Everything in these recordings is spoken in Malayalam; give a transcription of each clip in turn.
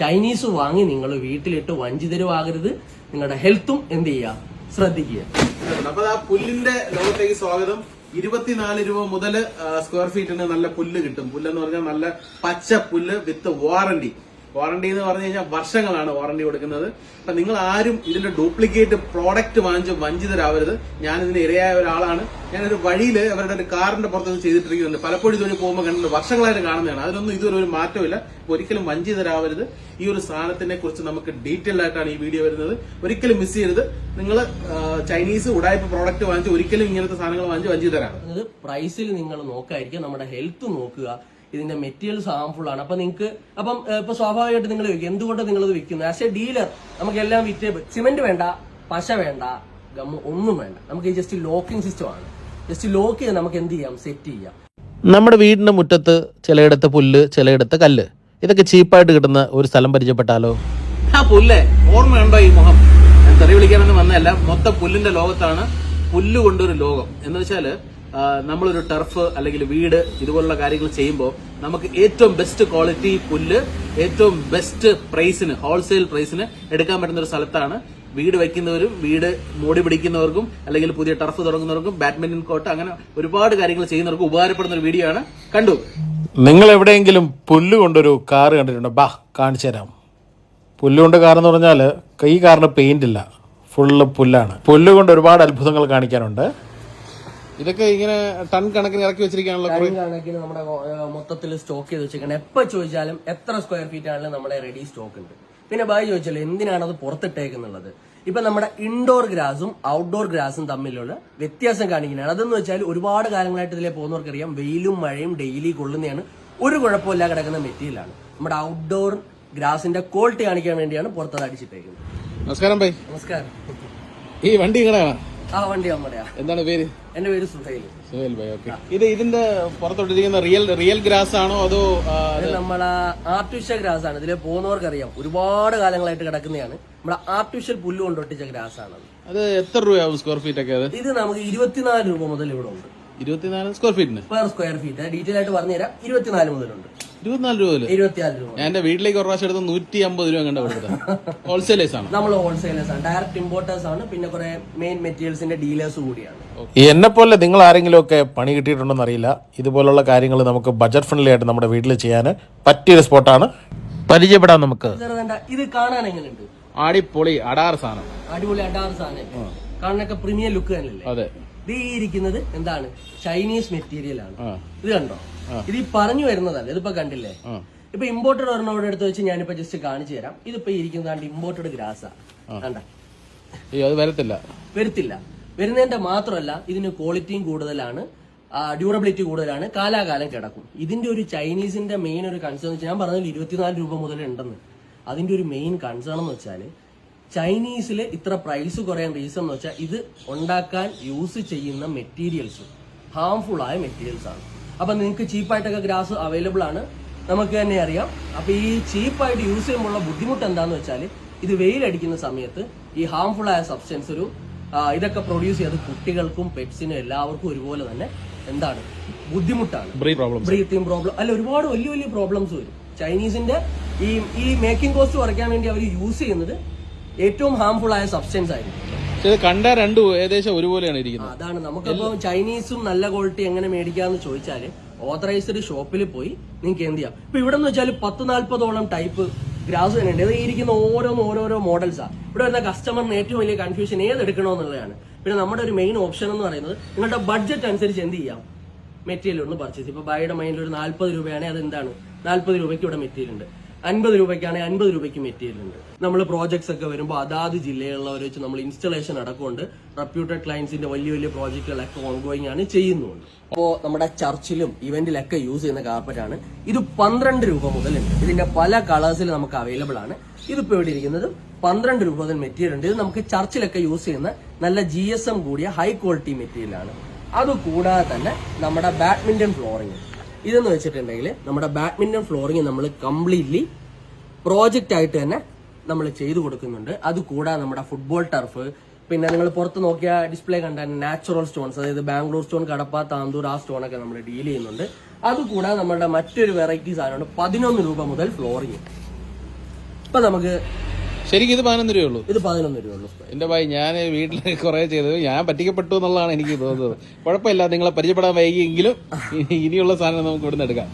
ചൈനീസ് വാങ്ങി നിങ്ങൾ വീട്ടിലിട്ട് വഞ്ചിതരുവാകരുത് നിങ്ങളുടെ ഹെൽത്തും എന്ത് ചെയ്യുക ശ്രദ്ധിക്കുക. അപ്പൊ ആ പുല്ലിന്റെ ലോകത്തേക്ക് സ്വാഗതം. ഇരുപത്തിനാല് രൂപ മുതൽ സ്ക്വയർ ഫീറ്റിന് നല്ല പുല്ല് കിട്ടും. പുല്ലെന്ന് പറഞ്ഞാൽ നല്ല പച്ച പുല്ല് വിത്ത് വാറണ്ടി വാറണ്ടി എന്ന് പറഞ്ഞു കഴിഞ്ഞാൽ വർഷങ്ങളാണ് വാറണ്ടി കൊടുക്കുന്നത്. അപ്പൊ നിങ്ങൾ ആരും ഇതിന്റെ ഡ്യൂപ്ലിക്കേറ്റ് പ്രോഡക്റ്റ് വാങ്ങിച്ച് വഞ്ചിതരാവരുത്. ഞാൻ ഇതിന് ഇരയായ ഒരാളാണ്. ഞാനൊരു വഴിയിൽ അവരുടെ ഒരു കാറിന്റെ പുറത്ത് ചെയ്തിട്ടിരിക്കുന്നുണ്ട്. പലപ്പോഴും ഇതുവരെ പോകുമ്പോൾ കണ്ടിട്ടുണ്ട്. വർഷങ്ങളായിട്ട് കാണുന്നതാണ്. അതിനൊന്നും ഇതുവരെ ഒരു മാറ്റമില്ല. ഒരിക്കലും വഞ്ചിതരാവരുത്. ഈ ഒരു സാധനത്തിനെ കുറിച്ച് നമുക്ക് ഡീറ്റെയിൽ ആയിട്ടാണ് ഈ വീഡിയോ വരുന്നത്. ഒരിക്കലും മിസ് ചെയ്യരുത്. നിങ്ങൾ ചൈനീസ് ഉടായ്പ പ്രോഡക്റ്റ് വാങ്ങിച്ച് ഒരിക്കലും ഇങ്ങനത്തെ സാധനങ്ങൾ വാങ്ങിച്ച് വഞ്ചിതരാണ് പ്രൈസിൽ നിങ്ങൾ നോക്കായിരിക്കും. നമ്മുടെ ഹെൽത്ത് നോക്കുക. ഇതിന്റെ മെറ്റീരിയൽസ് ഹാംഫുൾ ആണ്. അപ്പൊ നിങ്ങൾക്ക് അപ്പം ഇപ്പൊ സ്വാഭാവികമായിട്ട് നിങ്ങൾ ചോദിക്കും എന്തുകൊണ്ട് നിങ്ങൾ ഇത് വിൽക്കുന്നത് ആസ് എ ഡീലർ നമുക്ക് എല്ലാം വിറ്റ് സിമെന്റ് വേണ്ട പശ വേണ്ട ഗമ്മ ഒന്നും വേണ്ട. നമുക്ക് ജസ്റ്റ് ലോക്കിംഗ് സിസ്റ്റം ആണ്. ജസ്റ്റ് ലോക്ക് ചെയ്ത് നമുക്ക് എന്ത് ചെയ്യാം? സെറ്റ് ചെയ്യാം. നമ്മുടെ വീടിന്റെ മുറ്റത്ത് ചിലയിടത്ത് പുല്ല് ചിലയിടത്ത് കല്ല്. ഇതൊക്കെ ചീപ്പായിട്ട് കിട്ടുന്ന ഒരു സ്ഥലം പരിചയപ്പെട്ടാലോ? ആ പുല്ലേ. ഓർമ്മയുണ്ടോ ഈ മുഖം? ഞാൻ തെറി വിളിക്കാനൊന്നും വന്നതല്ല. മൊത്തം പുല്ലിന്റെ ലോകത്താണ് പുല്ല് കൊണ്ടൊരു ലോകം. എന്ന് വെച്ചാൽ നമ്മളൊരു ടർഫ് അല്ലെങ്കിൽ വീട് ഇതുപോലുള്ള കാര്യങ്ങൾ ചെയ്യുമ്പോൾ നമുക്ക് ഏറ്റവും ബെസ്റ്റ് ക്വാളിറ്റി പുല്ല് ഏറ്റവും ബെസ്റ്റ് പ്രൈസിന് ഹോൾസെയിൽ പ്രൈസിന് എടുക്കാൻ പറ്റുന്ന ഒരു സ്ഥലത്താണ് വീട് വയ്ക്കുന്നവരും വീട് മോടി പിടിക്കുന്നവർക്കും അല്ലെങ്കിൽ പുതിയ ടർഫ് തുടങ്ങുന്നവർക്കും ബാഡ്മിന്റൺ കോർട്ട് അങ്ങനെ ഒരുപാട് കാര്യങ്ങൾ ചെയ്യുന്നവർക്കും ഉപകാരപ്പെടുന്ന ഒരു വീഡിയോ ആണ്. കണ്ടു? നിങ്ങൾ എവിടെയെങ്കിലും പുല്ല് കൊണ്ടൊരു കാർ കണ്ടിട്ടുണ്ടോ? ബാ കാണിച്ചു തരാം. പുല്ല് കൊണ്ട് കാർ എന്ന് പറഞ്ഞാൽ ഈ കാറിന് പെയിന്റ് ഇല്ല. ഫുള്ള് പുല്ലാണ്. പുല്ല് കൊണ്ട് ഒരുപാട് അത്ഭുതങ്ങൾ കാണിക്കാനുണ്ട്. ഇതൊക്കെ ഇങ്ങനെ ടൺ കണക്കിന് ഇറക്കി വെച്ചിരിക്കാനുള്ള കണക്കിന് നമ്മുടെ മൊത്തത്തിൽ സ്റ്റോക്ക് ചെയ്ത് വെച്ചിരിക്കണം. എപ്പോ ചോദിച്ചാലും എത്ര സ്ക്വയർ ഫീറ്റ് ആണെങ്കിലും നമ്മുടെ റെഡി സ്റ്റോക്ക് ഉണ്ട്. പിന്നെ ബായി ചോദിച്ചല്ലോ എന്തിനാണ് അത് പുറത്തിട്ടേക്കുന്നുള്ളത്? ഇപ്പൊ നമ്മുടെ ഇൻഡോർ ഗ്രാസും ഔട്ട്ഡോർ ഗ്രാസും തമ്മിലുള്ള വ്യത്യാസം കാണിക്കുന്നതാണ്. അതെന്ന് വെച്ചാൽ ഒരുപാട് കാലങ്ങളായിട്ട് ഇതിലെ പോകുന്നവർക്കറിയാം വെയിലും മഴയും ഡെയിലി കൊള്ളുന്നതാണ്. ഒരു കുഴപ്പമില്ല കിടക്കുന്ന മെറ്റീരിയലാണ്. നമ്മുടെ ഔട്ട്ഡോർ ഗ്രാസിന്റെ ക്വാളിറ്റി കാണിക്കാൻ വേണ്ടിയാണ് പുറത്തത് അടിച്ചിട്ടേക്കുന്നത്. നമസ്കാരം ബൈ. നമസ്കാരം. ഈ വണ്ടി ഇങ്ങനെയാണ് ആ വണ്ടി നമ്മുടെയാ എന്താണ് പേര്? എന്റെ പേര് സുഹൈൽ. Suhail bye okay. ഇത് ഇതിന്റെ പുറത്തോട്ടിരിക്കുന്ന റിയൽ റിയൽ ഗ്രാസ് ആണോ അതോ ഇത് നമ്മളെ ആർട്ടിഫിഷ്യൽ ഗ്രാസ് ആണ് ഇതിലെ പോകുന്നവർക്കറിയാം. ഒരുപാട് കാലങ്ങളായിട്ട് കിടക്കുന്നതാണ്. നമ്മുടെ ആർട്ടിഫിഷ്യൽ പുല്ല് കൊണ്ടൊട്ടിച്ച ഗ്രാസ് ആണ് അത് എത്ര രൂപയാവും സ്ക്വയർ ഫീറ്റ് ഒക്കെ അത്? ഇത് നമുക്ക് ഇരുപത്തിനാല് രൂപ മുതൽ ഇവിടെ ഉണ്ട്. ഇരുപത്തിനാല് സ്ക്വയർ ഫീറ്റിന് പെർ സ്ക്വയർ ഫീറ്റ് ഡീറ്റെയിൽ ആയിട്ട് പറഞ്ഞുതരാം. ഇരുപത്തിനാല് മുതലുണ്ട്. ഇരുപത്തിനാല് രൂപ മുതൽ. ഇരുപത്തിനാല് രൂപ. ഞാൻ എന്റെ വീട്ടിലേക്ക് ഒരു പ്രാവശ്യം എടുത്ത് നൂറ്റി അമ്പത് രൂപ കണ്ട കൊടുത്തത് ഹോൾസെയിലേഴ്സ് ആണ്. നമ്മൾ ഹോൾസെയിലേഴ്സ് ആണ്. ഡയറക്റ്റ് ഇമ്പോർട്ടേഴ്സ് ആണ്. പിന്നെ കുറെ മെയിൻ മെറ്റീരിയൽസിന്റെ ഡീലേഴ്സ് കൂടിയാണ്. എന്നെ പോലെ നിങ്ങൾ ആരെങ്കിലും ഒക്കെ പണി കിട്ടിയിട്ടുണ്ടോന്ന് അറിയില്ല. ഇതുപോലുള്ള കാര്യങ്ങൾ നമുക്ക് ബജറ്റ് ഫ്രണ്ട്ലി ആയിട്ട് നമ്മുടെ വീട്ടിൽ ചെയ്യാൻ പറ്റിയൊരു സ്പോട്ടാണ് പരിചയപ്പെടാം നമുക്ക്. ഇത് കാണാൻ എങ്ങനെയുണ്ട്? അടിപൊളി അടാറ് സാധനം. അടിപൊളി അടാർ സാധനം. കാണാനൊക്കെ പ്രീമിയം ലുക്ക് തന്നെയല്ലേ? അതെ. ഇത് ഇരിക്കുന്നത് എന്താണ്? ചൈനീസ് മെറ്റീരിയൽ ആണ്. ഇത് കണ്ടോ? ഇത് ഈ പറഞ്ഞു വരുന്നതല്ല? ഇതിപ്പോ കണ്ടില്ലേ. ഇപ്പൊ ഇമ്പോർട്ടഡ് ഒരെണ്ണോട് എടുത്ത് വെച്ച് ഞാനിപ്പോ ജസ്റ്റ് കാണിച്ചു തരാം. ഇതിപ്പോ ഇരിക്കുന്നതാണ്ട് ഇരിക്കുന്നത് ഇമ്പോർട്ടഡ് ഗ്രാസാ കണ്ട? വരത്തില്ല. വരുത്തില്ല. വരുന്നതിന്റെ മാത്രമല്ല ഇതിന് ക്വാളിറ്റിയും കൂടുതലാണ്. ഡ്യൂറബിലിറ്റി കൂടുതലാണ്. കാലാകാലം കിടക്കും. ഇതിന്റെ ഒരു ചൈനീസിന്റെ മെയിൻ ഒരു കൺസേൺ വെച്ചാൽ ഞാൻ പറഞ്ഞതിൽ ഇരുപത്തിനാല് രൂപ മുതൽ ഉണ്ടെന്ന്. അതിന്റെ ഒരു മെയിൻ കൺസേൺ എന്ന് വെച്ചാൽ ചൈനീസിൽ ഇത്ര പ്രൈസ് കുറയാൻ റീസൺ എന്ന് വെച്ചാൽ ഇത് ഉണ്ടാക്കാൻ യൂസ് ചെയ്യുന്ന മെറ്റീരിയൽസ് ഹാംഫുൾ ആയ മെറ്റീരിയൽസ് ആണ്. അപ്പൊ നിങ്ങൾക്ക് ചീപ്പായിട്ടൊക്കെ ഗ്രാസ് അവൈലബിൾ ആണ്. നമുക്ക് തന്നെ അറിയാം. അപ്പൊ ഈ ചീപ്പായിട്ട് യൂസ് ചെയ്യുമ്പോഴുള്ള ബുദ്ധിമുട്ട് എന്താന്ന് വെച്ചാൽ ഇത് വെയിലടിക്കുന്ന സമയത്ത് ഈ ഹാംഫുൾ ആയ സബ്സ്റ്റൻസ് ഒരു ഇതൊക്കെ പ്രൊഡ്യൂസ് ചെയ്ത് കുട്ടികൾക്കും പെറ്റ്സിനും എല്ലാവർക്കും ഒരുപോലെ തന്നെ എന്താണ്? ബുദ്ധിമുട്ടാണ്. ബ്രീത്തിങ് പ്രോബ്ലം അല്ല ഒരുപാട് വലിയ വലിയ പ്രോബ്ലംസ് വരും. ചൈനീസിന്റെ ഈ ഈ മേക്കിംഗ് കോസ്റ്റ് കുറയ്ക്കാൻ വേണ്ടി അവർ യൂസ് ചെയ്യുന്നത് ഏറ്റവും ഹാംഫുൾ ആയ സബ്സ്റ്റൻസ് ആയിരിക്കും. ഇത് കണ്ട രണ്ടും ഏകദേശം ഒരുപോലെയാണ് ഇരിക്കുന്നത്. അതാണ്. നമുക്കപ്പോ ചൈനീസും നല്ല ക്വാളിറ്റി എങ്ങനെ മേടിക്കാന്ന് ചോദിച്ചാൽ ഓതറൈസ്ഡ് ഷോപ്പിൽ പോയി നിങ്ങൾക്ക് എന്ത് ചെയ്യാം? ഇപ്പൊ ഇവിടെ എന്ന് വെച്ചാൽ പത്ത് നാല്പതോളം ടൈപ്പ് ഗ്രാസ് തന്നെ ഉണ്ട് ഇത് ഇരിക്കുന്ന ഓരോന്ന് ഓരോരോ മോഡൽസാ ഇവിടെ വരുന്ന കസ്റ്റമറിന് ഏറ്റവും വലിയ കൺഫ്യൂഷൻ ഏത് എടുക്കണമെന്നുള്ളതാണ്. പിന്നെ നമ്മുടെ ഒരു മെയിൻ ഓപ്ഷൻ എന്ന് പറയുന്നത് നിങ്ങളുടെ ബഡ്ജറ്റ് അനുസരിച്ച് എന്ത് ചെയ്യാം? മെറ്റീരിയൽ ഒന്ന് പർച്ചേസ് ഇപ്പൊ ബൈയുടെ മൈൻഡിൽ ഒരു നാല്പത് രൂപയാണെങ്കിൽ അത് എന്താണ് നാല്പത് രൂപയ്ക്ക് ഇവിടെ മെറ്റീരിയൽ ഉണ്ട്. അൻപത് രൂപയ്ക്കാണെങ്കിൽ അൻപത് രൂപയ്ക്ക് മെറ്റീരിയൽ ഉണ്ട്. നമ്മൾ പ്രോജക്ട്സ് ഒക്കെ വരുമ്പോൾ അതാത് ജില്ലകളിലുള്ളവർ വെച്ച് നമ്മൾ ഇൻസ്റ്റലേഷൻ അടക്കമുണ്ട് റെപ്യൂട്ടഡ് ക്ലയൻസിന്റെ വലിയ വലിയ പ്രോജക്റ്റുകളൊക്കെ ഓൺഗോയിങ് ആണ് ചെയ്യുന്നുണ്ട്. അപ്പോൾ നമ്മുടെ ചർച്ചിലും ഇവന്റിലൊക്കെ യൂസ് ചെയ്യുന്ന കാർപ്പറ്റ് ആണ്. ഇത് പന്ത്രണ്ട് രൂപ മുതലുണ്ട്. ഇതിന്റെ പല കളേഴ്സിൽ നമുക്ക് അവൈലബിൾ ആണ്. ഇതിപ്പോ ഇവിടെ ഇരിക്കുന്നത് പന്ത്രണ്ട് രൂപ മുതൽ മെറ്റീരിയൽ ഉണ്ട്. ഇത് നമുക്ക് ചർച്ചിലൊക്കെ യൂസ് ചെയ്യുന്ന നല്ല ജി കൂടിയ ഹൈ ക്വാളിറ്റി മെറ്റീരിയൽ ആണ്. അതുകൂടാതെ തന്നെ നമ്മുടെ ബാഡ്മിന്റൺ ഫ്ലോറിംഗ് ഇതെന്ന് വെച്ചിട്ടുണ്ടെങ്കിൽ നമ്മുടെ ബാഡ്മിന്റൺ ഫ്ലോറിങ് നമ്മൾ കംപ്ലീറ്റ്ലി പ്രോജക്റ്റ് ആയിട്ട് തന്നെ നമ്മൾ ചെയ്തു കൊടുക്കുന്നുണ്ട്. അത് കൂടാതെ നമ്മുടെ ഫുട്ബോൾ ടർഫ് പിന്നെ നിങ്ങൾ പുറത്ത് നോക്കിയ ഡിസ്പ്ലേ കണ്ട നാച്ചുറൽ സ്റ്റോൺസ് അതായത് ബാംഗ്ലൂർ സ്റ്റോൺ കടപ്പ താന്തൂർ ആ സ്റ്റോൺ ഒക്കെ നമ്മൾ ഡീൽ ചെയ്യുന്നുണ്ട്. അത് കൂടാതെ നമ്മുടെ മറ്റൊരു വെറൈറ്റി സാധനമാണ് പതിനൊന്ന് രൂപ മുതൽ ഫ്ലോറിങ്. ഇപ്പൊ നമുക്ക് ശരിക്കും ഇത് പതിനൊന്ന് രൂപയുള്ളൂ ഇത് പതിനൊന്ന് രൂപയുള്ളൂ എന്റെ ഭായി ഞാൻ വീട്ടിൽ കുറെ ചെയ്തത്. ഞാൻ പറ്റിക്കപ്പെട്ടു എന്നുള്ളതാണ് എനിക്ക് തോന്നുന്നത്. കുഴപ്പമില്ല നിങ്ങളെ പരിചയപ്പെടാൻ വൈകിയെങ്കിലും ഇനിയുള്ള സാധനം നമുക്ക് ഇവിടുന്ന് എടുക്കാം.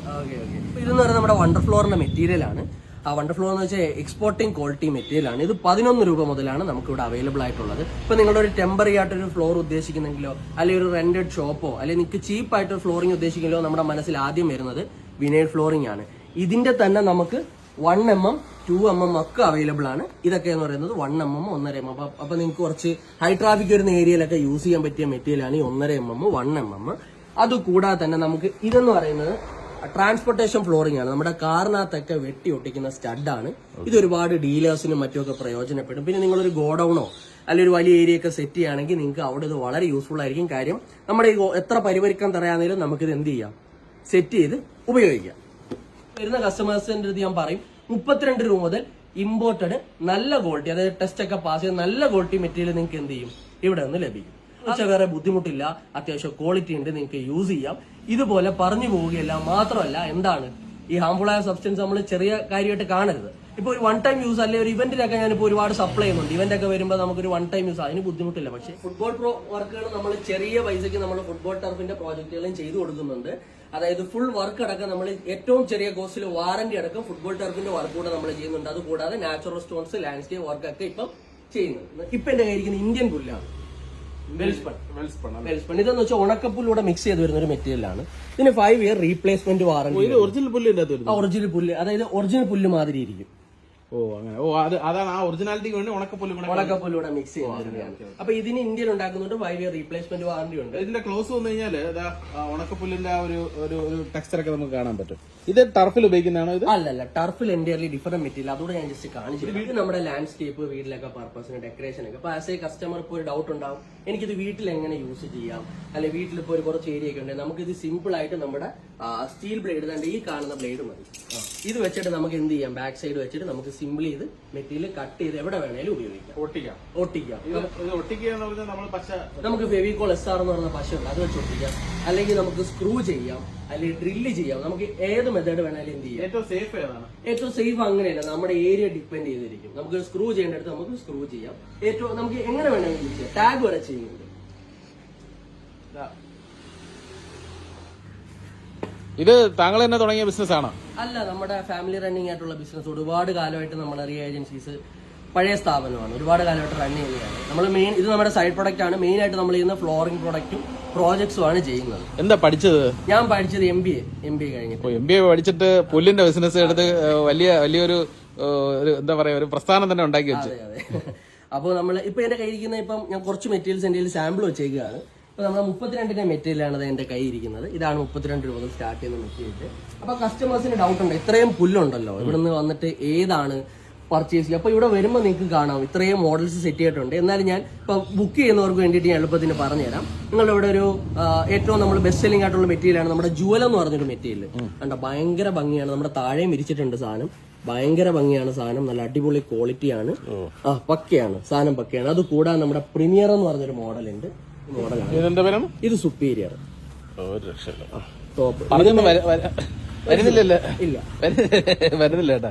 ഇതെന്ന് പറയുന്നത് നമ്മുടെ വണ്ടർ ഫ്ലോറിന്റെ മെറ്റീരിയൽ ആണ്. ആ വണ്ടർ ഫ്ലോർ എന്ന് വെച്ചാൽ എക്സ്പോർട്ടിംഗ് ക്വാളിറ്റി മെറ്റീരിയൽ ആണ്. ഇത് പതിനൊന്ന് രൂപ മുതലാണ് നമുക്ക് ഇവിടെ അവൈലബിൾ ആയിട്ടുള്ളത്. ഇപ്പൊ നിങ്ങളുടെ ഒരു ടെമ്പററി ആയിട്ടൊരു ഫ്ലോർ ഉദ്ദേശിക്കുന്നെങ്കിലോ അല്ലെങ്കിൽ ഒരു റെന്റഡ് ഷോപ്പോ അല്ലെങ്കിൽ നിങ്ങൾക്ക് ചീപ്പ് ആയിട്ട് ഫ്ലോറിംഗ് ഉദ്ദേശിക്കുമെങ്കിലോ നമ്മുടെ മനസ്സിൽ ആദ്യം വരുന്നത് വിനൈൽ ഫ്ലോറിംഗ് ആണ്. ഇതിന്റെ തന്നെ നമുക്ക് one M M two M M ഒക്കെ അവൈലബിൾ ആണ്. ഇതൊക്കെ എന്ന് പറയുന്നത് വൺ എം എം ഒന്നര എം എം അപ്പൊ നിങ്ങൾക്ക് കുറച്ച് ഹൈ ട്രാഫിക് വരുന്ന ഏരിയയിലൊക്കെ യൂസ് ചെയ്യാൻ പറ്റിയ മെറ്റീരിയൽ ആണ് ഈ ഒന്നര M M one M M അത് കൂടാതെ തന്നെ നമുക്ക് ഇതെന്ന് പറയുന്നത് ട്രാൻസ്പോർട്ടേഷൻ ഫ്ലോറിംഗ് ആണ്. നമ്മുടെ കാറിനകത്തൊക്കെ വെട്ടി ഒട്ടിക്കുന്ന സ്റ്റഡാണ് ഇത് ഒരുപാട് ഡീലേഴ്സിനും മറ്റുമൊക്കെ പ്രയോജനപ്പെടും. പിന്നെ നിങ്ങളൊരു ഗോഡൌണോ അല്ലെങ്കിൽ ഒരു വലിയ ഏരിയ ഒക്കെ സെറ്റ് ചെയ്യുകയാണെങ്കിൽ നിങ്ങൾക്ക് അവിടെ ഇത് വളരെ യൂസ്ഫുൾ ആയിരിക്കും. കാര്യം നമ്മുടെ ഈ എത്ര പരിപരിക്കാൻ തറയാണെങ്കിലും നമുക്കിത് എന്ത് ചെയ്യാം? സെറ്റ് ചെയ്ത് ഉപയോഗിക്കാം. വരുന്ന കസ്റ്റമേഴ്സിന്റെ അടുത്ത് ഞാൻ പറയും മുപ്പത്തിരണ്ട് രൂപ മുതൽ ഇമ്പോർട്ടഡ് നല്ല ക്വാളിറ്റി അതായത് ടെസ്റ്റ് ഒക്കെ പാസ് ചെയ്ത് നല്ല ക്വാളിറ്റി മെറ്റീരിയൽ നിങ്ങൾക്ക് എന്ത് ചെയ്യും? ഇവിടെ നിന്ന് ലഭിക്കും. പക്ഷെ വേറെ ബുദ്ധിമുട്ടില്ല അത്യാവശ്യം ക്വാളിറ്റി ഉണ്ട് നിങ്ങൾക്ക് യൂസ് ചെയ്യാം. ഇതുപോലെ പറഞ്ഞു പോവുകയല്ല മാത്രമല്ല എന്താണ്? ഈ ഹാംഫുൾ ആയ സബ്സ്റ്റൻസ് നമ്മൾ ചെറിയ കാര്യമായിട്ട് കാണരുത്. ഇപ്പൊ ഒരു വൺ ടൈം യൂസ് അല്ലെങ്കിൽ ഒരു ഇവന്റിലൊക്കെ ഞാനിപ്പോൾ ഒരുപാട് സപ്ലൈ ചെയ്യുന്നുണ്ട്. ഇവന്റ് ഒക്കെ വരുമ്പോൾ നമുക്കൊരു വൺ ടൈം യൂസ് അതിന് ബുദ്ധിമുട്ടില്ല. പക്ഷേ ഫുട്ബോൾ പ്രോ വർക്കുകൾ നമ്മൾ ചെറിയ പൈസയ്ക്ക് നമ്മൾ ഫുട്ബോൾ ടർഫിന്റെ പ്രോജക്റ്റുകളും ചെയ്തു കൊടുക്കുന്നുണ്ട്. അതായത് ഫുൾ വർക്ക് അടക്കം നമ്മൾ ഏറ്റവും ചെറിയ കോസ്റ്റിൽ വാറന്റി അടക്കം ഫുട്ബോൾ ടർഫിന്റെ വർക്ക് കൂടെ നമ്മൾ ചെയ്യുന്നുണ്ട്. അതുകൂടാതെ നാച്ചുറൽ സ്റ്റോൺസ് ലാൻഡ്സ്കേപ്പ് വർക്ക് ഒക്കെ ഇപ്പം ചെയ്യുന്നുണ്ട്. ഇപ്പൊ എന്റെ കയ്യിരിക്കുന്ന ഇന്ത്യൻ പുല്ലാണ്. വെൽസ്പൺ ഇതെന്ന് വെച്ചാൽ ഉണക്കപ്പുല്ലൂടെ മിക്സ് ചെയ്ത് വരുന്ന ഒരു മെറ്റീരിയൽ ആണ്. ഇതിന് five year replacement warranty original പുല്ല് ഒറിജിനൽ പുല്ല്. അതായത് ഒറിജിനൽ പുല്ല് മാതിരി ഇരിക്കും. ഓ അങ്ങനെ. ഓ അത് അതാണ് ആ ഒറിജിനാലിറ്റിക്ക് വേണ്ടി ഉണക്കപ്പുല്ലും കൂടെ ഉണക്കപ്പുല്ലൂടെ മിക്സ് ചെയ്യുന്നത് അപ്പൊ ഇതിന് ഇന്ത്യയിൽ ഉണ്ടാക്കുന്നുണ്ട് ഫൈവ് ഇയർ റീപ്ലേസ്മെന്റ് വാറണ്ടി ഉണ്ട്. ഇതിന്റെ ക്ലോസ് വന്നു ആ ഉണക്കപ്പുല്ലിന്റെ ആ ഒരു ഒരു ഒരു ടെക്സ്ചർ ഒക്കെ നമുക്ക് കാണാൻ പറ്റും. ഇത് ടർഫിൽ ഉപയോഗിക്കുന്നതാണോ ഇത്? അല്ലല്ല ടർഫിൽ എന്റയർലി ഡിഫറെന്റ് മെറ്റീരിയൽ അതുകൂടെ ഞാൻ ജസ്റ്റ് കാണിച്ചു വീട്ടിൽ നമ്മുടെ ലാൻഡ്സ്കേപ്പ് വീട്ടിലൊക്കെ പർപ്പസിന് ഡെക്കറേഷൻ ഒക്കെ. അപ്പൊ ആസ് എ കസ്റ്റമർ ഇപ്പോൾ ഒരു ഡൗട്ട് ഉണ്ടാവും. എനിക്കിത് വീട്ടിൽ എങ്ങനെ യൂസ് ചെയ്യാം? അല്ലെ വീട്ടിൽ ഇപ്പോൾ ഒരു കുറച്ച് ഏരിയ ഒക്കെ ഉണ്ട്. നമുക്ക് ഇത് സിമ്പിൾ ആയിട്ട് നമ്മുടെ സ്റ്റീൽ ബ്ലേഡ് തന്നെ ഈ കാണുന്ന ബ്ലേഡ് മതി. ഇത് വെച്ചിട്ട് നമുക്ക് എന്ത് ചെയ്യാം? ബാക്ക് സൈഡ് വെച്ചിട്ട് നമുക്ക് സിമ്പിൾ ചെയ്ത് മെറ്റീരിയൽ കട്ട് ചെയ്ത് എവിടെ വേണേലും ഉപയോഗിക്കാം. ഒട്ടിക്കാം. ഒട്ടിക്കാം. ഇത് ഇത് ഒട്ടിക്കുക എന്ന് പറഞ്ഞാൽ നമ്മൾ പച്ച നമുക്ക് ഫെവിക്കോൾ എസ് ആർ എന്ന് പറയുന്ന ഉണ്ട്. അത് വെച്ച് ഒട്ടിക്കാം. അല്ലെങ്കിൽ നമുക്ക് സ്ക്രൂ ചെയ്യാം. അല്ലെങ്കിൽ ഡ്രില്ല് ചെയ്യാം. നമുക്ക് ഏത് മെത്തേഡ് വേണമെങ്കിലും എന്ത് ചെയ്യാം. ഏറ്റവും സേഫ് ഏതാണ്? ഏറ്റവും സേഫ് അങ്ങനെയല്ല. നമ്മുടെ ഏരിയ ഡിപ്പെൻഡ് ചെയ്തിരിക്കും. നമുക്ക് സ്ക്രൂ ചെയ്യേണ്ടടുത്ത് നമുക്ക് സ്ക്രൂ ചെയ്യാം. ഏറ്റവും നമുക്ക് എങ്ങനെ വേണമെങ്കിലും ചെയ്യാം. ടാഗ് വരെ ചെയ്യുന്നുണ്ട്. ഇതാ. ഇത് താങ്കൾ തന്നെ തുടങ്ങിയ ബിസിനസ് ആണോ? അല്ല നമ്മുടെ ഫാമിലി റണ്ണിങ് ആയിട്ടുള്ള ബിസിനസ് ഒരുപാട് കാലമായിട്ട് നമ്മൾ അറിയ ഏജൻസീസ് പഴയ സ്ഥാപനമാണ്. ഒരുപാട് കാലമായിട്ട് റൺ ചെയ്യുന്നതാണ്. നമ്മൾ മെയിൻ ഇത് നമ്മുടെ സൈഡ് പ്രൊഡക്റ്റ് ആണ്. മെയിൻ ആയിട്ട് നമ്മൾ ചെയ്യുന്ന ഫ്ലോറിംഗ് പ്രൊഡക്റ്റും പ്രോജക്ട്സും ആണ് ചെയ്യുന്നത്. എന്താ പഠിച്ചത്? ഞാൻ പഠിച്ചത് M B A M B A കഴിഞ്ഞു എം ബി എ പഠിച്ചിട്ട് പുല്ലിന്റെ ബിസിനസ് എടുത്ത് വലിയ വലിയൊരു എന്താ പറയാ ഒരു പ്രസ്ഥാനം തന്നെ ഉണ്ടാക്കി വെച്ചു. അപ്പോൾ നമ്മൾ ഇപ്പൊ എന്റെ കയ്യിരിക്കുന്ന ഇപ്പം ഞാൻ കുറച്ച് മെറ്റീരിയൽസ് എന്റെ സാമ്പിൾ വെച്ചേക്കുകയാണ് ഇപ്പൊ നമ്മുടെ മുപ്പത്തിരണ്ടിന്റെ മെറ്റീരിയലാണ് എന്റെ എന്റെ കൈ ഇരിക്കുന്നത് ഇതാണ് മുപ്പത്തിരണ്ട് രൂപ മുതൽ സ്റ്റാർട്ട് ചെയ്യുന്ന മെറ്റീരിയൽ അപ്പൊ കസ്റ്റമേഴ്സിന് ഡൗട്ട് ഉണ്ട്. ഇത്രയും പുല്ലുണ്ടല്ലോ. ഇവിടുന്ന് വന്നിട്ട് ഏതാണ് പർച്ചേസ് ചെയ്യുക. അപ്പൊ ഇവിടെ വരുമ്പോൾ നിങ്ങൾക്ക് കാണാം. ഇത്രയും മോഡൽസ് സെറ്റ് ചെയ്തിട്ടുണ്ട്. എന്നാലും ഞാൻ ഇപ്പൊ ബുക്ക് ചെയ്യുന്നവർക്ക് വേണ്ടിയിട്ട് ഞാൻ എളുപ്പത്തിന് പറഞ്ഞുതരാം. നിങ്ങളുടെ ഇവിടെ ഒരു ഏറ്റവും നമ്മൾ ബെസ്റ്റ് സെല്ലിംഗ് ആയിട്ടുള്ള മെറ്റീരിയലാണ് നമ്മുടെ ജുവൽ എന്ന് പറഞ്ഞൊരു മെറ്റീരിയൽ കണ്ടോ? ഭയങ്കര ഭംഗിയാണ്. നമ്മുടെ താഴെയും വിരിച്ചിട്ടുണ്ട് സാധനം. ഭയങ്കര ഭംഗിയാണ് സാധനം. നല്ല അടിപൊളി ക്വാളിറ്റിയാണ് ആ പക്കയാണ്. സാധനം പക്കയാണ്. അത് കൂടാതെ നമ്മുടെ പ്രീമിയർ എന്ന് പറഞ്ഞൊരു മോഡൽ ഉണ്ട്. മോഡലാണ് ഇത് സുപ്പീരിയർ ടോപ്പ് ഇല്ല. വരുന്നില്ല കേട്ടാ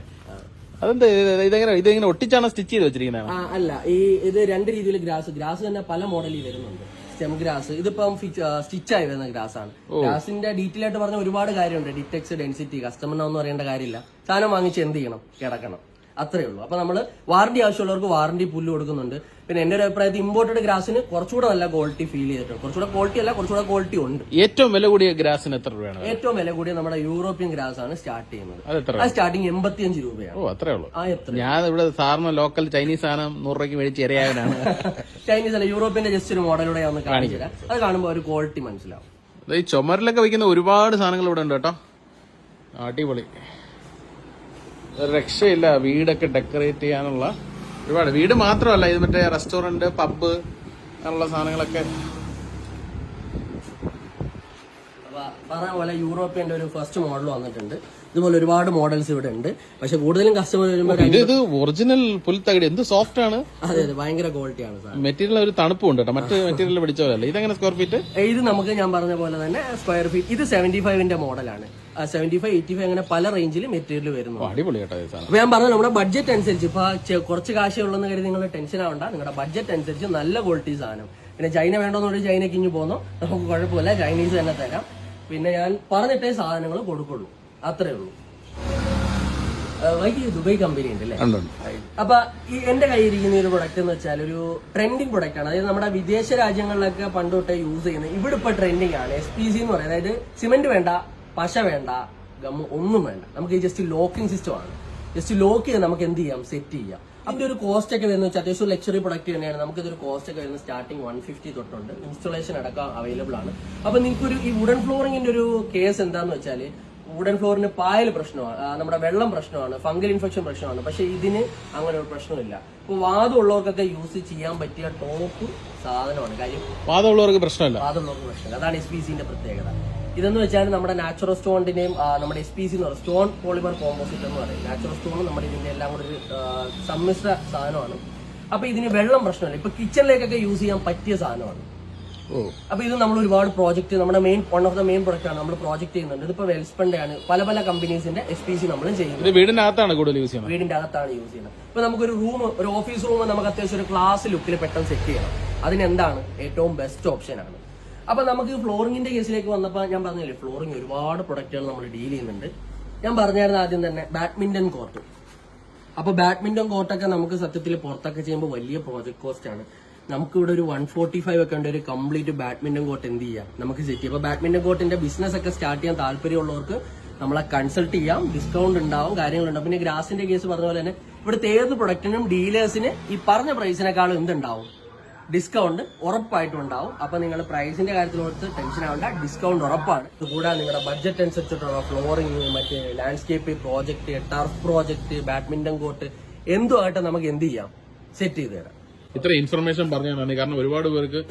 അതെന്താ? ഇത് ഇതെങ്ങനെ ഇതെങ്ങനെ ഒട്ടിച്ചാണ് സ്റ്റിച്ച് ചെയ്ത് വെച്ചിരിക്കുന്നത് ആ അല്ല. ഈ ഇത് രണ്ട് രീതിയിൽ ഗ്രാസ്. ഗ്രാസ് തന്നെ പല മോഡലിൽ വരുന്നുണ്ട്. Stem grass. ഇതിപ്പം സ്റ്റിച്ച് ആയി വരുന്ന ഗ്രാസ് ആണ് ഗ്രാസിന്റെ ഡീറ്റെയിൽ ആയിട്ട് പറഞ്ഞ ഒരുപാട് കാര്യമുണ്ട്. ഡിറ്റെക്സ് ഡെൻസിറ്റി കസ്റ്റമറിനൊന്നും അറിയേണ്ട കാര്യമില്ല. സാധനം വാങ്ങിച്ച് എന്ത് ചെയ്യണം? കിടക്കണം. അത്രേ ഉള്ളൂ. അപ്പൊ നമ്മൾ വാറണ്ടി ആവശ്യമുള്ളവർക്ക് വാറണ്ടി പുല്ല് കൊടുക്കുന്നുണ്ട്. പിന്നെ എന്റെ ഒരു അഭിപ്രായത്തിൽ ഇമ്പോർട്ടഡ് ഗ്രാസിന് കുറച്ചുകൂടെ നല്ല ക്വാളിറ്റി ഫീൽ ചെയ്തിട്ടുണ്ട്. കുറച്ചുകൂടെ ക്വാളിറ്റി അല്ല കുറച്ചുകൂടെ ക്വാളിറ്റി ഉണ്ട്. ഏറ്റവും വില കൂടിയ ഗ്രാസിന് എത്ര രൂപയാണ്? ഏറ്റവും വില കൂടിയ നമ്മുടെ യൂറോപ്യൻ ഗ്രാസ് ആണ് സ്റ്റാർട്ട് ചെയ്യുന്നത്. അത് സ്റ്റാർട്ടിങ് എൺപത്തിയഞ്ച് രൂപയാണ്. ഓ അത്രേ ഉള്ളൂ. ആ എത്ര? ഞാൻ ഇവിടെ സാറിന് ലോക്കൽ ചൈനീസ് ആണ് നൂറ് രൂപയ്ക്ക് മേടിച്ച് ഇരയാവനാണ് ചൈനീസ് അല്ല യൂറോപ്യന്റെ ജസ്റ്റ് ഒരു മോഡലൂടെ ഒന്ന് കാണിച്ചു തരാം. അത് കാണുമ്പോൾ ഒരു ക്വാളിറ്റി മനസ്സിലാവും. ഈ ചുമരിലൊക്കെ വയ്ക്കുന്ന ഒരുപാട് സാധനങ്ങൾ ഇവിടെ ഉണ്ട് കേട്ടോ. അടിപൊളി. രക്ഷയില്ല. വീടൊക്കെ ഡെക്കറേറ്റ് ചെയ്യാനുള്ള ഒരുപാട്. വീട് മാത്രമല്ല ഇത് മറ്റേ റെസ്റ്റോറന്റ് പബ്ബ് അങ്ങനെയുള്ള സാധനങ്ങളൊക്കെ. പറഞ്ഞ പോലെ യൂറോപ്യന്റെ ഒരു ഫസ്റ്റ് മോഡൽ വന്നിട്ടുണ്ട്. ഇതുപോലെ ഒരുപാട് മോഡൽസ് ഇവിടെ ഉണ്ട്. പക്ഷെ കൂടുതലും കസ്റ്റമർ വരുമ്പോൾ ഇത് ഒറിജിനൽ പുൽത്തകടി എന്ത് സോഫ്റ്റ് ആണ്? അതെ അതെ ഭയങ്കര ക്വാളിറ്റിയാണ് സാർ മെറ്റീരിയൽ ഒരു തണുപ്പ് ഉണ്ട് കേട്ടോ. മറ്റ് മെറ്റീരിയൽ പിടിച്ച പോലെ ഇതെങ്ങനെ സ്ക്വയർ ഫീറ്റ് ഇത് നമുക്ക് ഞാൻ പറഞ്ഞ പോലെ തന്നെ സ്ക്വയർ ഫീറ്റ് ഇത് സെവന്റി ഫൈവിന്റെ മോഡലാണ് സെവന്റി ഫൈവ് എയ്റ്റി ഫൈവ് അങ്ങനെ പല റേഞ്ചിൽ മെറ്റീരിയൽ വരുന്നു. അപ്പൊ ഞാൻ പറഞ്ഞു നമ്മുടെ ബഡ്ജറ്റ് അനുസരിച്ച് ഇപ്പൊ കുറച്ച് കാശേ ഉള്ളെന്ന് കരുതി നിങ്ങൾ ടെൻഷൻ ആവണ്ട. നിങ്ങളുടെ ബഡ്ജറ്റ് അനുസരിച്ച് നല്ല ക്വാളിറ്റി സാധനം. പിന്നെ ചൈന വേണ്ടോന്നുണ്ടെങ്കിൽ ചൈനയ്ക്ക് ഇഞ്ഞു പോന്നോ? നമുക്ക് കുഴപ്പമില്ല ചൈനീസ് തന്നെ തരാം. പിന്നെ ഞാൻ പറഞ്ഞിട്ടേ സാധനങ്ങൾ കൊടുക്കുള്ളൂ. അത്രേ ഉള്ളൂ. വൈകി ദുബൈ കമ്പനി ഉണ്ട് അല്ലേ ഉണ്ട്, ഉണ്ട്. അപ്പൊ ഈ എന്റെ കയ്യിൽ ഇരിക്കുന്ന ഒരു പ്രൊഡക്റ്റ് എന്ന് വെച്ചാൽ ഒരു ട്രെൻഡിങ് പ്രൊഡക്റ്റ് ആണ്. അതായത് നമ്മുടെ വിദേശ രാജ്യങ്ങളിലൊക്കെ പണ്ട് തൊട്ടേ യൂസ് ചെയ്യുന്നത് ഇവിടെ ഇപ്പൊ ട്രെൻഡിങ് ആണ്. എസ് പി സി എന്ന് പറയുന്നത് അതായത് സിമെന്റ് വേണ്ട പശ വേണ്ട ഗമ്മ ഒന്നും വേണ്ട. നമുക്ക് ഈ ജസ്റ്റ് ലോക്കിംഗ് സിസ്റ്റം ആണ്. ജസ്റ്റ് ലോക്ക് ചെയ്ത് നമുക്ക് എന്ത് ചെയ്യാം? സെറ്റ് ചെയ്യാം. അതിന്റെ ഒരു കോസ്റ്റ് ഒക്കെ വരുന്നത് വെച്ചാൽ അത്യാവശ്യം ലക്ഷറി പ്രൊഡക്റ്റ് തന്നെയാണ്. നമുക്ക് ഇതൊരു കോസ്റ്റ് ഒക്കെ വരുന്നത് സ്റ്റാർട്ടിങ് വൺ ഫിഫ്റ്റി തൊട്ടുണ്ട്. ഇൻസ്റ്റലേഷൻ അടക്കം അവൈലബിൾ ആണ്. അപ്പൊ നിങ്ങൾക്ക് ഒരു ഈ വുഡൻ ഫ്ലോറിംഗിന്റെ ഒരു കേസ് എന്താന്ന് വെച്ചാൽ വുഡൻ ഫ്ലോറിന് പായൽ പ്രശ്നമാണ്. നമ്മുടെ വെള്ളം പ്രശ്നമാണ്. ഫംഗൽ ഇൻഫെക്ഷൻ പ്രശ്നമാണ്. പക്ഷെ ഇതിന് അങ്ങനെ ഒരു പ്രശ്നമില്ല. ഇപ്പൊ വാദമുള്ളവർക്കൊക്കെ യൂസ് ചെയ്യാൻ പറ്റിയ ടോപ്പ് സാധനമാണ്. കാര്യം വാദമുള്ളവർക്ക് പ്രശ്നമില്ല. വാദമുള്ളവർക്ക് പ്രശ്നമില്ല. അതാണ് എസ് ബി സിന്റെ പ്രത്യേകത. ഇതെന്ന് വെച്ചാൽ നമ്മുടെ നാച്ചുറൽ സ്റ്റോണിന്റെയും നമ്മുടെ എസ് പി സി എന്ന് പറയുന്നത് സ്റ്റോൺ പോളിമർ കോമ്പോസിറ്റ് എന്ന് പറയും. നാച്ചുറൽ സ്റ്റോണും നമ്മുടെ ഇതിന്റെ എല്ലാം കൂടെ ഒരു സമ്മിശ്ര സാധനമാണ്. അപ്പൊ ഇതിന് വെള്ളം പ്രശ്നമില്ല. ഇപ്പൊ കിച്ചണിലേക്കൊക്കെ യൂസ് ചെയ്യാൻ പറ്റിയ സാധനമാണ്. അപ്പൊ ഇത് നമ്മൾ ഒരുപാട് പ്രോജക്റ്റ് നമ്മുടെ main one of the main product ആണ് നമ്മൾ പ്രോജക്റ്റ് ചെയ്യുന്നുണ്ട്. ഇതിപ്പോ വെൽസ്പെൻഡ് ആണ് പല പല കമ്പനീസിന്റെ എസ് പി സി നമ്മൾ ചെയ്യുന്നത് വീടിന്റെ അകത്താണ് കൂടുതൽ യൂസ് ചെയ്യുന്നത്? വീടിന്റെ അകത്താണ് യൂസ് ചെയ്യുന്നത്. ഇപ്പൊ നമുക്കൊരു റൂം ഒരു ഓഫീസ് റൂം നമുക്ക് അത്യാവശ്യം ഒരു ക്ലാസ് ലുക്കിൽ പെട്ടെന്ന് സെറ്റ് ചെയ്യണം. അതിനെന്താണ്? ഏറ്റവും ബെസ്റ്റ് ഓപ്ഷൻ ആണ്. അപ്പൊ നമുക്ക് ഫ്ലോറിംഗിന്റെ കേസിലേക്ക് വന്നപ്പോൾ ഞാൻ പറഞ്ഞില്ലേ ഫ്ലോറിങ് ഒരുപാട് പ്രൊഡക്റ്റുകൾ നമ്മൾ ഡീൽ ചെയ്യുന്നുണ്ട്. ഞാൻ പറഞ്ഞായിരുന്നു ആദ്യം തന്നെ ബാഡ്മിന്റൺ കോർട്ട് അപ്പൊ ബാഡ്മിന്റൺ കോർട്ടൊക്കെ നമുക്ക് സത്യത്തിൽ പുറത്തൊക്കെ ചെയ്യുമ്പോൾ വലിയ പ്രോജക്ട് കോസ്റ്റ് ആണ്. നമുക്ക് ഇവിടെ ഒരു വൺ ഫോർട്ടി ഫൈവ് ഒക്കെ ഉണ്ട് ഒരു കംപ്ലീറ്റ് ബാഡ്മിന്റൺ കോർട്ട് എന്ത് ചെയ്യാം? നമുക്ക് സെറ്റ് ചെയ്യാം. അപ്പൊ ബാഡ്മിന്റൺ കോർട്ടിന്റെ ബിസിനസ് ഒക്കെ സ്റ്റാർട്ട് ചെയ്യാൻ താല്പര്യമുള്ളവർക്ക് നമ്മളെ കൺസൾട്ട് ചെയ്യാം. ഡിസ്കൗണ്ട് ഉണ്ടാവും കാര്യങ്ങളുണ്ടാവും പിന്നെ ഗ്രാസിന്റെ കേസ് പറഞ്ഞ പോലെ തന്നെ ഇവിടുത്തെ ഏത് പ്രൊഡക്റ്റിനും ഡീലേഴ്സിന് ഈ പറഞ്ഞ പ്രൈസിനേക്കാളും എന്തുണ്ടാവും? ഡിസ്കൗണ്ട് ഉറപ്പായിട്ടും ഉണ്ടാവും അപ്പൊ നിങ്ങൾ പ്രൈസിന്റെ കാര്യത്തിൽ ഓർത്ത് ടെൻഷൻ ആവണ്ട. ഡിസ്കൗണ്ട് ഉറപ്പാണ്. കൂടാതെ നിങ്ങളുടെ ബഡ്ജറ്റ് അനുസരിച്ചിട്ടുള്ള ഫ്ലോറിംഗ് മറ്റേ landscape project turf project badminton court എന്തുമായിട്ട് നമുക്ക് എന്ത് ചെയ്യാം? സെറ്റ് ചെയ്ത് തരാം. ഇത്ര ഇൻഫർമേഷൻ പറഞ്ഞതാണ്. കാരണം ഒരുപാട് പേർക്ക്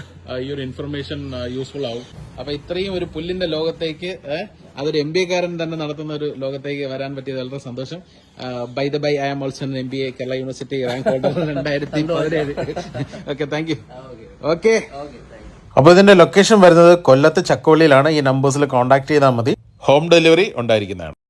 ഈ ഒരു ഇൻഫർമേഷൻ യൂസ്ഫുൾ ആവും. അപ്പൊ ഇത്രയും ഒരു പുല്ലിന്റെ ലോകത്തേക്ക് അതൊരു എം ബി എക്കാരൻ തന്നെ നടത്തുന്ന ഒരു ലോകത്തേക്ക് വരാൻ പറ്റിയത് വളരെ സന്തോഷം. By the by I am also M B A Kerala university rank holder രണ്ടായിരത്തി പതിനേഴ്. ഓക്കെ താങ്ക് യു ഓക്കെ അപ്പോൾ ഇതിന്റെ ലൊക്കേഷൻ വരുന്നത് കൊല്ലത്ത് ചക്കവള്ളിയിലാണ്. ഈ നമ്പേഴ്സിൽ കോൺടാക്ട് ചെയ്താൽ മതി. ഹോം ഡെലിവറി ഉണ്ടായിരിക്കുന്നതാണ്.